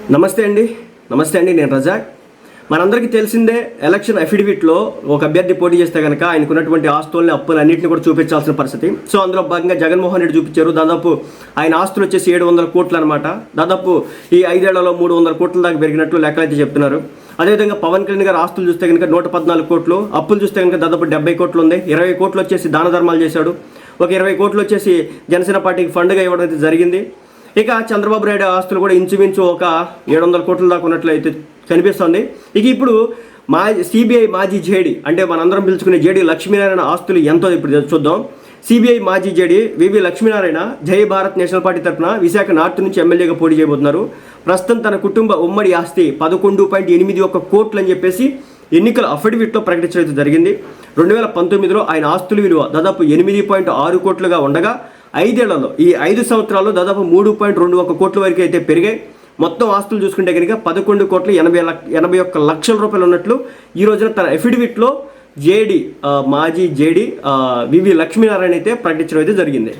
నమస్తే అండి. నమస్తే అండి నేను రజాక్. మనందరికీ తెలిసిందే ఎలక్షన్ అఫిడవిట్లో ఒక అభ్యర్థి పోటీ చేస్తే కనుక ఆయనకున్నటువంటి ఆస్తుల్ని అప్పులు అన్నింటిని కూడా చూపించాల్సిన పరిస్థితి. సో అందులో భాగంగా జగన్మోహన్ రెడ్డి చూపించారు. దాదాపు ఆయన ఆస్తులు వచ్చేసి ఏడు వందల కోట్లు అనమాట దాదాపు ఈ ఐదేళ్ళలో మూడు వందల కోట్ల దాకా పెరిగినట్లు లెక్కలైతే చెప్తున్నారు. అదేవిధంగా పవన్ కళ్యాణ్ గారు ఆస్తులు చూస్తే కనుక నూట పద్నాలుగు కోట్లు అప్పులు చూస్తే కనుక దాదాపు డెబ్బై కోట్లు ఉంది ఇరవై కోట్లు వచ్చేసి దాన ధర్మాలు చేశాడు. ఒక ఇరవై కోట్లు వచ్చేసి జనసేన పార్టీకి ఫండ్గా ఇవ్వడం అయితే జరిగింది. ఇక చంద్రబాబు నాయుడు ఆస్తులు కూడా ఇంచుమించు ఒక ఏడు వందల కోట్ల దాకా ఉన్నట్లయితే కనిపిస్తుంది. ఇక ఇప్పుడు మా సిబిఐ మాజీ జేడి అంటే మనందరం పిలుచుకునే జేడి లక్ష్మీనారాయణ ఆస్తులు ఎంతో ఇప్పుడు చూద్దాం. సిబిఐ మాజీ జేడి వివి లక్ష్మీనారాయణ జై భారత్ నేషనల్ పార్టీ తరఫున విశాఖ నార్త్ నుంచి ఎమ్మెల్యేగా పోటీ చేయబోతున్నారు. ప్రస్తుతం తన కుటుంబ ఉమ్మడి ఆస్తి పదకొండు పాయింట్ ఎనిమిది ఒక కోట్లు అని చెప్పేసి ఎన్నికల అఫిడవిట్లో ప్రకటించడం జరిగింది. రెండు వేల పంతొమ్మిదిలో ఆయన ఆస్తుల విలువ దాదాపు ఎనిమిది పాయింట్ ఆరు కోట్లుగా ఉండగా ఐదేళ్ళలో ఈ ఐదు సంవత్సరాల్లో దాదాపు మూడు పాయింట్ రెండు ఒక కోట్ల వరకు అయితే పెరిగాయి. మొత్తం ఆస్తులు చూసుకుంటే కనుక పదకొండు కోట్ల ఎనభై లక్ష ఎనభై ఒక్క లక్షల రూపాయలు ఉన్నట్లు ఈ రోజున తన ఎఫిడవిట్లో జేడి మాజీ జేడి వివి లక్ష్మీనారాయణ అయితే ప్రకటించడం అయితే జరిగింది.